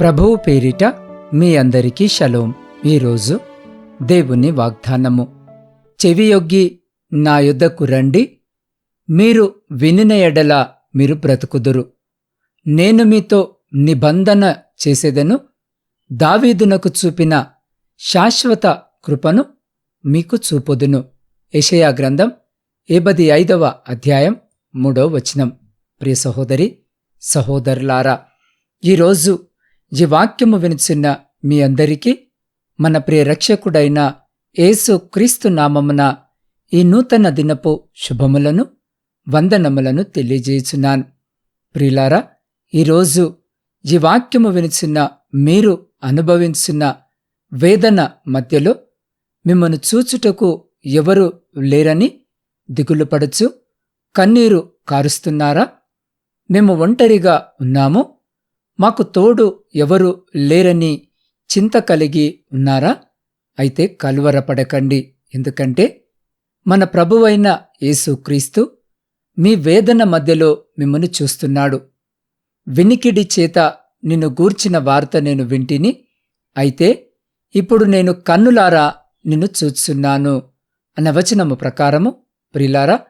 ప్రభువు పేరిట మీ అందరికీ షలోం. ఈరోజు దేవుని వాగ్దానము. చెవియొగ్గి నా యుద్ధకు రండి. మీరు వినిన ఎడల మీరు బ్రతుకుదురు. నేను మీతో నిబంధన చేసేదను. దావీదునకు చూపిన శాశ్వత కృపను మీకు చూపుదును. యెషయా గ్రంథం ఏబది ఐదవ అధ్యాయం మూడో వచనం. ప్రియ సహోదరి సహోదరులారా ఈరోజు ఈ వాక్యము వినిచిన మీ అందరికీ మన ప్రియ రక్షకుడైన యేసు క్రీస్తు నామమున ఈ నూతన దినపు శుభములను వందనములను తెలియజేయుచున్నాను. ప్రియులారా ఈరోజు ఈ వాక్యము వినిచిన మీరు అనుభవించిన వేదన మధ్యలో మిమ్మను చూచుటకు ఎవరు లేరని దిగులు పడచ్చు కన్నీరు కారుస్తున్నారా? మేము ఒంటరిగా ఉన్నాము మాకు తోడు ఎవరు లేరని చింత కలిగి ఉన్నారా? అయితే కలువరపడకండి. ఎందుకంటే మన ప్రభువైన యేసుక్రీస్తు మీ వేదన మధ్యలో మిమ్మను చూస్తున్నాడు. వినికిడి చేత నిన్ను గూర్చిన వార్త నేను వింటిని. అయితే ఇప్పుడు నేను కన్నులారా నిన్ను చూచున్నాను అన్న వచనము ప్రకారము ప్రిలారా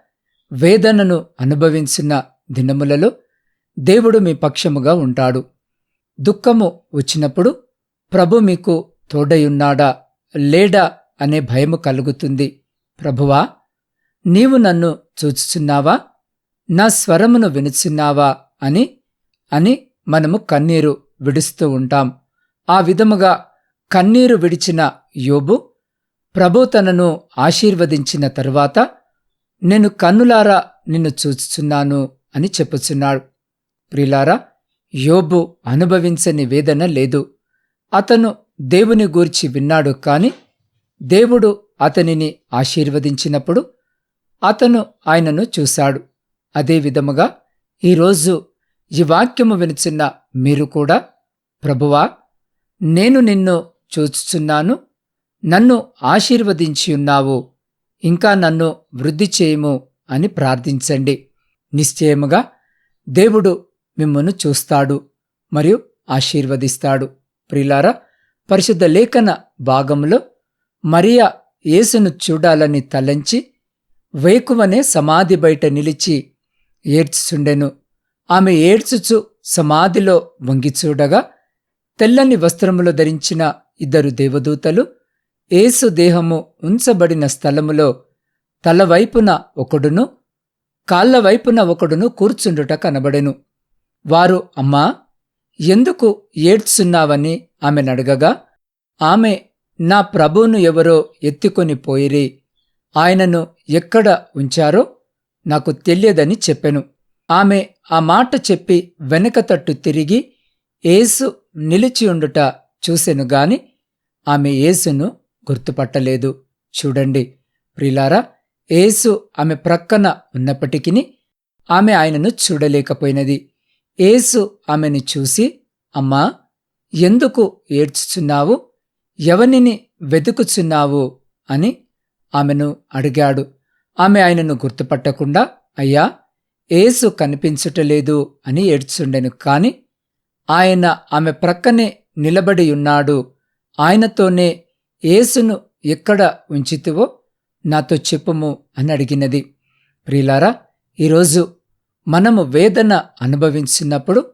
వేదనను అనుభవించిన దినములలో దేవుడు మీ పక్షముగా ఉంటాడు. దుఃఖము వచ్చినప్పుడు ప్రభు మీకు తోడయున్నాడా లేడా అనే భయము కలుగుతుంది. ప్రభువా నీవు నన్ను చూచుచున్నావా నా స్వరమును వినుచున్నావా అని అని మనము కన్నీరు విడుస్తూ ఉంటాం. ఆ విధముగా కన్నీరు విడిచిన యోబు ప్రభు తనను ఆశీర్వదించిన తరువాత నేను కన్నులారా నిన్ను చూచుచున్నాను అని చెప్పుచున్నాడు. ప్రిలారా యోబు అనుభవించని వేదన లేదు. అతను దేవుని గూర్చి విన్నాడు కాని దేవుడు అతనిని ఆశీర్వదించినప్పుడు అతను ఆయనను చూశాడు. అదే విధముగా ఈరోజు ఈ వాక్యము వినుచున్న మీరు కూడా ప్రభువా నేను నిన్ను చూచుచున్నాను నన్ను ఆశీర్వదించి ఉన్నావు ఇంకా నన్ను వృద్ధి చేయము అని ప్రార్థించండి. నిశ్చయముగా దేవుడు మిమ్మను చూస్తాడు మరియు ఆశీర్వదిస్తాడు. ప్రిలారా పరిశుద్ధ లేఖన భాగంలో మరియా యేసును చూడాలని తలంచి వేకువనే సమాధి బయట నిలిచి ఏడ్చుచుండెను. ఆమె ఏడ్చుచు సమాధిలో వంగి చూడగా తెల్లని వస్త్రములు ధరించిన ఇద్దరు దేవదూతలు ఏసు దేహము ఉంచబడిన స్థలములో తలవైపున ఒకడును కాళ్ళవైపున ఒకడును కూర్చుండుట కనబడెను. వారు అమ్మా ఎందుకు ఏడ్చున్నావని ఆమెనడగగా ఆమె నా ప్రభువును ఎవరో ఎత్తుకొని పోయిరి. ఆయనను ఎక్కడ ఉంచారో నాకు తెలియదని చెప్పెను. ఆమె ఆ మాట చెప్పి వెనక తట్టు తిరిగి ఏసు నిలిచియుండుట చూసెను గాని ఆమె ఏసును గుర్తుపట్టలేదు. చూడండి ప్రిలారా ఏసు ఆమె ప్రక్కన ఉన్నప్పటికీ ఆమె ఆయనను చూడలేకపోయినది. ఏసు ఆమెను చూసి అమ్మా ఎందుకు ఏడ్చుచున్నావు? ఎవనిని వెతుకుచున్నావు? అని ఆమెను అడిగాడు. ఆమె ఆయనను గుర్తుపట్టకుండా అయ్యా ఏసు కనిపించుటలేదు అని ఏడ్చుండెను కాని ఆయన ఆమె ప్రక్కనే నిలబడి ఉన్నాడు. ఆయనతోనే ఏసును ఎక్కడ ఉంచితివో నాతో చెప్పుము అని అడిగినది. ప్రియులారా ఈరోజు మనము వేదన అనుభవించినప్పుడు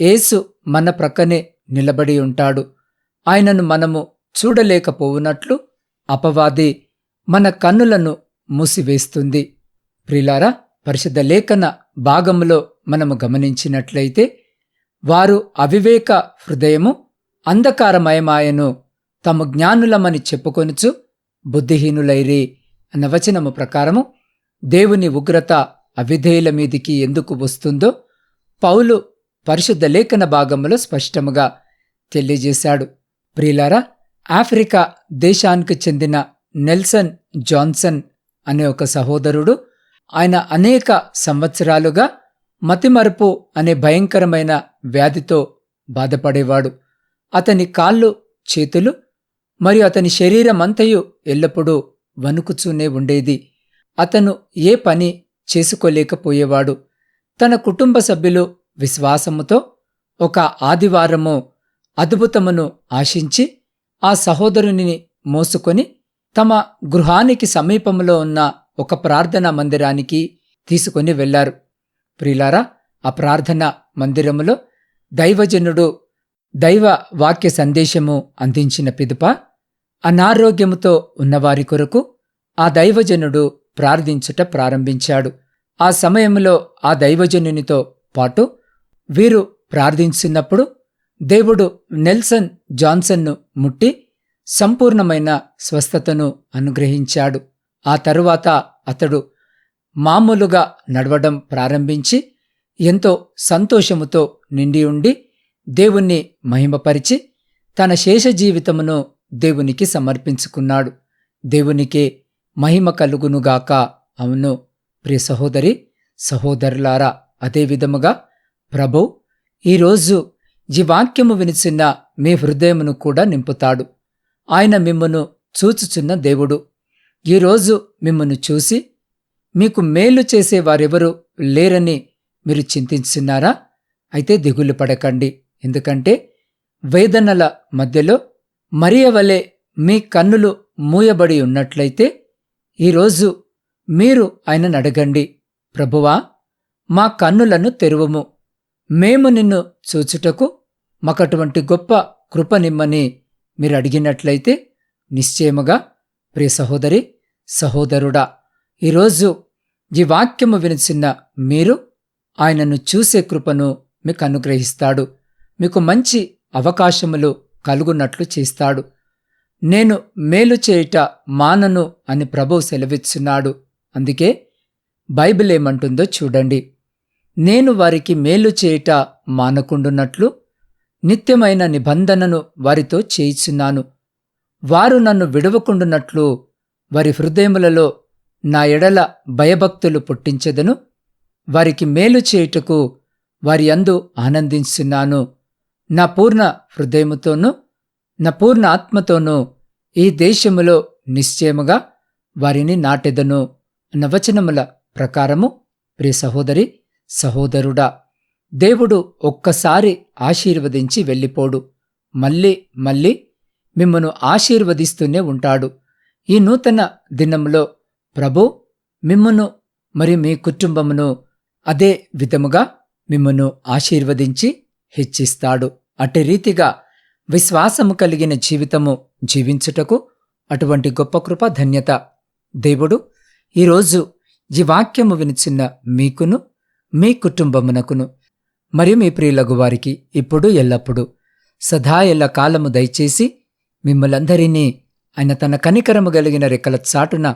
ఏసు మన ప్రక్కనే నిలబడి ఉంటాడు. ఆయనను మనము చూడలేకపోవునట్లు అపవాది మన కన్నులను మూసివేస్తుంది. ప్రిలారా పరిషద లేఖన భాగములో మనము గమనించినట్లయితే వారు అవివేక హృదయము అంధకారమయమాయను తమ జ్ఞానులమని చెప్పుకొనుచు బుద్ధిహీనులైరి అన్న వచనము ప్రకారము దేవుని ఉగ్రత అవిధేయుల మీదికి ఎందుకు వస్తుందో పౌలు పరిశుద్ధ లేఖన భాగములో స్పష్టముగా తెలియజేశాడు. ప్రియులారా ఆఫ్రికా దేశానికి చెందిన నెల్సన్ జాన్సన్ అనే ఒక సహోదరుడు ఆయన అనేక సంవత్సరాలుగా మతిమరుపు అనే భయంకరమైన వ్యాధితో బాధపడేవాడు. అతని కాళ్ళు చేతులు మరియు అతని శరీరమంతయు ఎల్లప్పుడూ వణుకుచూనే ఉండేది. అతను ఏ పని చేసుకోలేకపోయేవాడు. తన కుటుంబ సభ్యులు విశ్వాసముతో ఒక ఆదివారము అద్భుతమును ఆశించి ఆ సహోదరుని మోసుకొని తమ గృహానికి సమీపంలో ఉన్న ఒక ప్రార్థనా మందిరానికి తీసుకొని వెళ్ళారు ప్రిలారా ఆ ప్రార్థన మందిరములో దైవజనుడు దైవ వాక్య సందేశము అందించిన పిదుప అనారోగ్యముతో ఉన్నవారి కొరకు ఆ దైవజనుడు ప్రార్థించుట ప్రారంభించాడు. ఆ సమయంలో ఆ దైవజనునితో పాటు వీరు ప్రార్థించినప్పుడు దేవుడు నెల్సన్ జాన్సన్ను ముట్టి సంపూర్ణమైన స్వస్థతను అనుగ్రహించాడు. ఆ తరువాత అతడు మామూలుగా నడవడం ప్రారంభించి ఎంతో సంతోషముతో నిండి ఉండి దేవుణ్ణి మహిమపరిచి తన శేష జీవితమును దేవునికి సమర్పించుకున్నాడు. దేవునికే మహిమ కలుగునుగాక అవును. ప్రియ సహోదరి సహోదరులారా అదే విధముగా ప్రభు ఈరోజు ఈ వాక్యము వినిచిన్న మీ హృదయమును కూడా నింపుతాడు. ఆయన మిమ్మను చూచుచున్న దేవుడు. ఈరోజు మిమ్మను చూసి మీకు మేలు చేసే వారెవరు లేరని మీరు చింతించున్నారా? అయితే దిగులు పడకండి. ఎందుకంటే వేదనల మధ్యలో మరియవలే మీ కన్నులు మూయబడి ఉన్నట్లయితే ఈరోజు మీరు ఆయనను అడగండి. ప్రభువా మా కన్నులను తెరువము. మేము నిన్ను చూచుటకు మాకటువంటి గొప్ప కృపనిమ్మని మీరు అడిగినట్లయితే నిశ్చయముగా ప్రియ సహోదరి సహోదరుడా ఈరోజు ఈ వాక్యము వినిచిన్న మీరు ఆయనను చూసే కృపను మీకు అనుగ్రహిస్తాడు. మీకు మంచి అవకాశములు కలుగునట్లు చేస్తాడు. నేను మేలు చేయుట మానను అని ప్రభువు సెలవిస్తున్నాడు అందుకే బైబిల్ ఏమంటుందో చూడండి. నేను వారికి మేలు చేయుట మానకుండునట్లు నిత్యమైన నిబంధనను వారితో చేయిచున్నాను. వారు నన్ను విడవకుండునట్లు వారి హృదయములలో నా ఎడల భయభక్తులు పుట్టించెదను. వారికి మేలు చేయుటకు వారి అందు ఆనందించున్నాను. నా పూర్ణ హృదయముతోనూ నా పూర్ణ ఆత్మతోనూ ఈ దేశములో నిశ్చయముగా వారిని నాటెదను నవచనముల ప్రకారము ప్రియ సహోదరి సహోదరుడా దేవుడు ఒక్కసారి ఆశీర్వదించి వెళ్ళిపోడు. మళ్ళీ మళ్ళీ మిమ్మను ఆశీర్వదిస్తూనే ఉంటాడు. ఈ నూతన దినంలో ప్రభు మిమ్మను మరి మీ కుటుంబమును అదే విధముగా మిమ్మను ఆశీర్వదించి హెచ్చిస్తాడు. అటు రీతిగా విశ్వాసము కలిగిన జీవితము జీవించుటకు అటువంటి గొప్ప కృప ధన్యత. దేవుడు ఈరోజు ఈ వాక్యము వినిచిన్న మీకును మీ కుటుంబమునకును మరియు మీ ప్రియులగు వారికి ఇప్పుడు ఎల్లప్పుడూ సదా ఎల్ల కాలము దయచేసి మిమ్మలందరినీ ఆయన తన కనికరము కలిగిన రెక్కల చాటున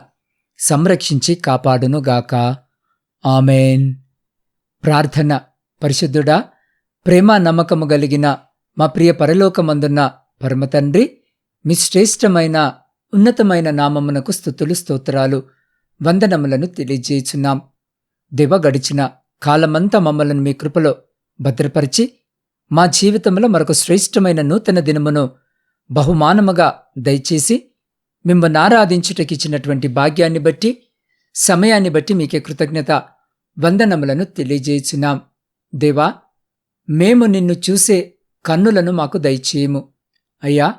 సంరక్షించి కాపాడునుగాక. ఆమెన్. ప్రార్థన. పరిశుద్ధుడా ప్రేమ నమ్మకము కలిగిన మా ప్రియ పరలోకమందున్న పరమతండ్రి మీ శ్రేష్టమైన ఉన్నతమైన నామమునకు స్థుతులు స్తోత్రాలు వందనములను తెలియజేయుచున్నాం. దివ గడిచిన కాలమంతా మమ్మలను మీ కృపలో భద్రపరిచి మా జీవితంలో మరొక శ్రేష్టమైన నూతన దినమును బహుమానముగా దయచేసి మిమ్మల్ని ఆరాధించుటకిచ్చినటువంటి భాగ్యాన్ని బట్టి సమయాన్ని బట్టి మీకే కృతజ్ఞత వందనములను తెలియజేయుచున్నాం. దేవా మేము నిన్ను చూసే కన్నులను మాకు దయచేయము. అయ్యా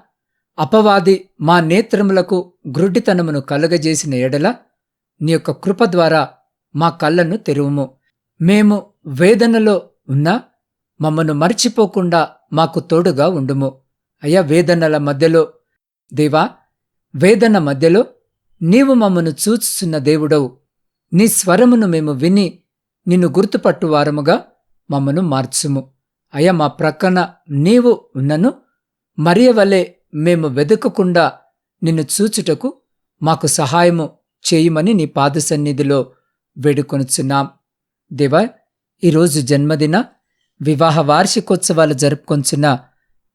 అపవాది మా నేత్రములకు గ్రుడ్డితనమును కలుగజేసిన ఎడల నీ యొక్క కృప ద్వారా మా కళ్ళను తెరువుము. మేము వేదనలో ఉన్నా మమ్మను మర్చిపోకుండా మాకు తోడుగా ఉండుము. అయ్యా వేదనల మధ్యలో దేవా వేదన మధ్యలో నీవు మమ్మను చూచుచున్న దేవుడవు. నీ స్వరమును మేము విని నిన్ను గుర్తుపట్టువారముగా మమ్మను మార్చుము. అయ్యా మా ప్రక్కన నీవు ఉన్నను మరియ వలె మేము వెదకకుండా నిన్ను చూచుటకు మాకు సహాయము చేయమని నీ పాద సన్నిధిలో వేడుకొనుచున్నాం. దేవా ఈరోజు జన్మదిన వివాహ వార్షికోత్సవాలు జరుపుకొంచున్న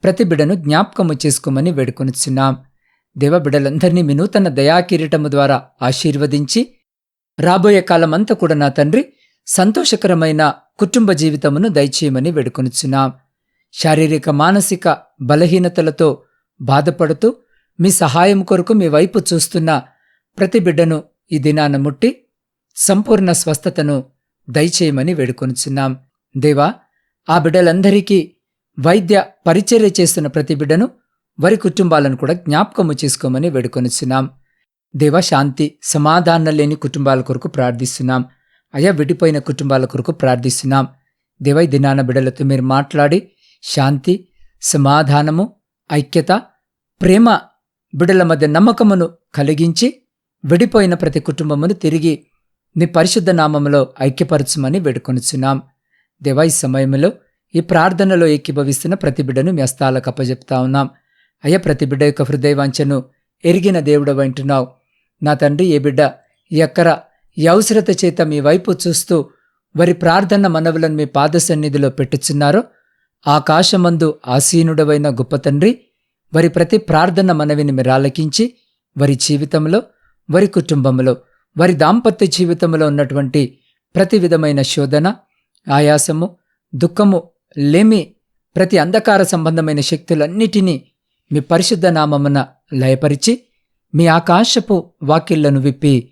ప్రతి బిడను జ్ఞాపకము చేసుకోమని వేడుకొనుచున్నాం. దేవ బిడలందరినీ మీ నూతన దయాకిరీటము ద్వారా ఆశీర్వదించి రాబోయే కాలమంతా కూడా నా తండ్రి సంతోషకరమైన కుటుంబ జీవితమును దయచేయమని వేడుకొనుచున్నాం. శారీరక మానసిక బలహీనతలతో బాధపడుతూ మీ సహాయం కొరకు మీ వైపు చూస్తున్న ప్రతి బిడ్డను ఈ దినాన ముట్టి సంపూర్ణ స్వస్థతను దయచేయమని వేడుకొనుచున్నాం. దేవా ఆ బిడ్డలందరికీ వైద్య పరిచర్య చేస్తున్న ప్రతి బిడ్డను వారి కుటుంబాలను కూడా జ్ఞాపకము చేసుకోమని వేడుకొనిచున్నాం. దేవా శాంతి సమాధానం లేని కుటుంబాల కొరకు ప్రార్థిస్తున్నాం. అయా విడిపోయిన కుటుంబాల కొరకు ప్రార్థిస్తున్నాం. దేవై దినాన బిడలతో మీరు మాట్లాడి శాంతి సమాధానము ఐక్యత ప్రేమ బిడల మధ్య నమ్మకమును కలిగించి విడిపోయిన ప్రతి కుటుంబమును తిరిగి నీ పరిశుద్ధ నామములో ఐక్యపరచమని వేడుకొనుచున్నాం. దేవా ఈ సమయంలో ఈ ప్రార్థనలో ఏకీభవిస్తున్న ప్రతి బిడ్డను మీ అస్తాలకు అప్పజెప్తా ఉన్నాం. అయ్యా ప్రతి బిడ్డ యొక్క హృదయవాంఛను ఎరిగిన దేవుడు అంటున్నావు నా తండ్రి ఏ బిడ్డ ఎక్కర ఈ అవసరత చేత మీ వైపు చూస్తూ వారి ప్రార్థన మనవులను మీ పాద సన్నిధిలో పెట్టుచున్నారో. ఆకాశమందు ఆసీనుడవైన గొప్ప తండ్రి వారి ప్రతి ప్రార్థన మనవిని మీరు ఆలకించి వారి జీవితంలో వారి కుటుంబంలో వారి దాంపత్య జీవితంలో ఉన్నటువంటి ప్రతి విధమైన శోధన ఆయాసము దుఃఖము లేమి ప్రతి అంధకార సంబంధమైన శక్తులన్నిటినీ మీ పరిశుద్ధ నామమున లయపరిచి మీ ఆకాశపు వాకిళ్ళను విప్పి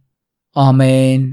ఆమెన్